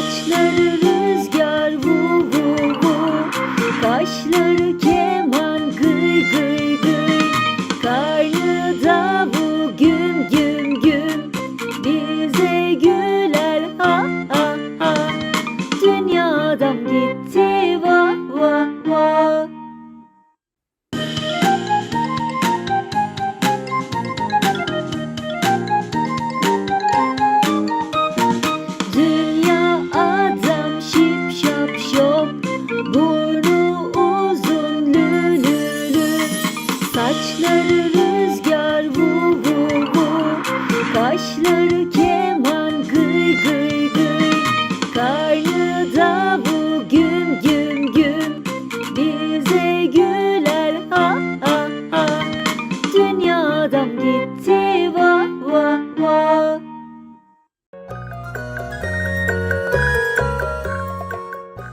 Saçları rüzgar bu bu bu Kaşları keman gıy gıy gıy. Karnı davul güm güm güm. Bize güler ha ha ha. Dünyadan gitti Kaşları keman gıy gıy gıy. Karnı davul güm güm güm Bize güler ha ha ha. Dünyadan gitti vah vah.